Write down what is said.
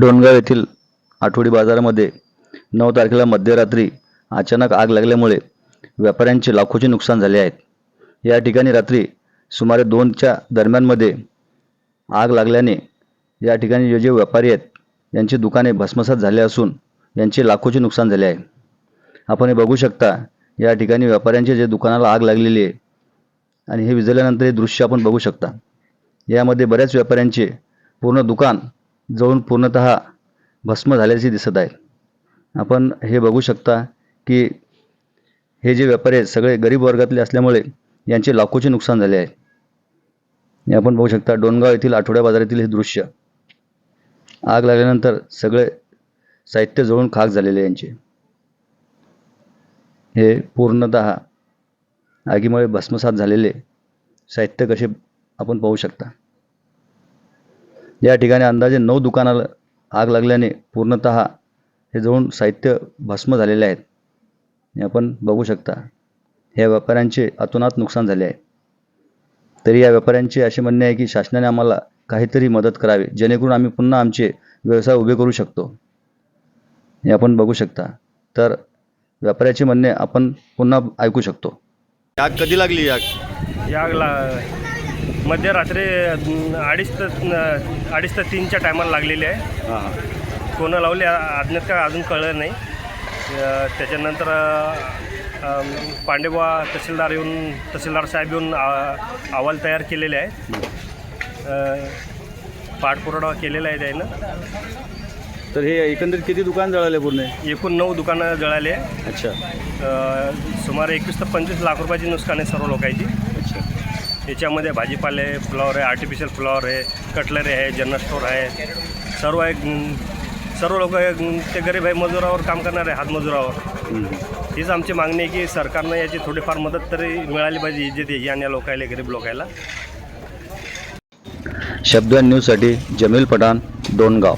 डोणगाव येथील आठवडी बाजारामध्ये नऊ तारखेला मध्यरात्री अचानक आग लागल्यामुळे व्यापाऱ्यांचे लाखोचे नुकसान झाले आहेत या ठिकाणी रात्री सुमारे दोनच्या दरम्यानमध्ये आग लागल्याने या ठिकाणी जे जे व्यापारी आहेत यांची दुकाने भस्मसात झाले असून यांचे लाखोचे नुकसान झाले आहे. आपण हे बघू शकता या ठिकाणी व्यापाऱ्यांचे जे दुकानाला आग लागलेली आहे आणि हे विझल्यानंतर हे दृश्य आपण बघू शकता. यामध्ये बऱ्याच व्यापाऱ्यांचे पूर्ण दुकान जळून पूर्णतः भस्म झाल्याचे दिसत आहे. आपण हे बघू शकता की हे जे व्यापारी आहेत सगळे गरीब वर्गातले असल्यामुळे यांचे लाखोचे नुकसान झाले आहे. हे आपण बघू शकता डोणगाव येथील आठवड्या बाजारातील हे दृश्य. आग लागल्यानंतर सगळे साहित्य जळून खाक झालेले यांचे. हे पूर्णतः आगीमुळे भस्मसात झालेले साहित्य कसे आपण पाहू शकता. या ठिकाणी अंदाजे नऊ दुकानाला आग लागल्याने पूर्णतः हे जळून साहित्य भस्म झालेले आहेत. हे आपण बघू शकता. ह्या व्यापाऱ्यांचे अतोनात नुकसान झाले आहे. तरी या व्यापाऱ्यांचे असे म्हणणे आहे की शासनाने आम्हाला काहीतरी मदत करावी जेणेकरून आम्ही पुन्हा आमचे व्यवसाय उभे करू शकतो. हे आपण बघू शकता. तर व्यापाऱ्याचे म्हणणे आपण पुन्हा ऐकू शकतो. आग कधी लागली? आग? यागला मध्यरात्री अडीच ते अं, अडीच ते तीनच्या टायमाला लागलेली आहे. हां कोणं लावली अज्ञात काय अजून कळलं नाही. अं, त्याच्यानंतर अं, पांडेबुवा तहसीलदार येऊन तहसीलदार साहेब येऊन आ- अहवाल तयार केलेले आहे अं, पाठपुरावा केलेला आहे त्यानं. तर हे एकंदरीत किती दुकान जळाले पूर्ण? एकूण नऊ दुकानं जळाले आहे. अच्छा. अं, सुमारे एकवीस ते पंचवीस लाख रुपयाची नुकसान आहे सर्व लोकांची. अच्छा. याच्यामध्ये भाजीपाले फ्लॉवर आहे आर्टिफिशियल फ्लॉवर आहे कटलरी आहे जनरल स्टोर आहे. सर्व आहे अं, सर्व लोक ते गरीब आहे मजुरावर काम करणारे हातमजुरावर हम्म. हीच आमची मागणी आहे की सरकारनं याची थोडीफार मदत तरी मिळाली पाहिजे इज्जत या या लोकायला गरीब लोकायला. शब्द न्यूजसाठी जमील पठाण डोणगाव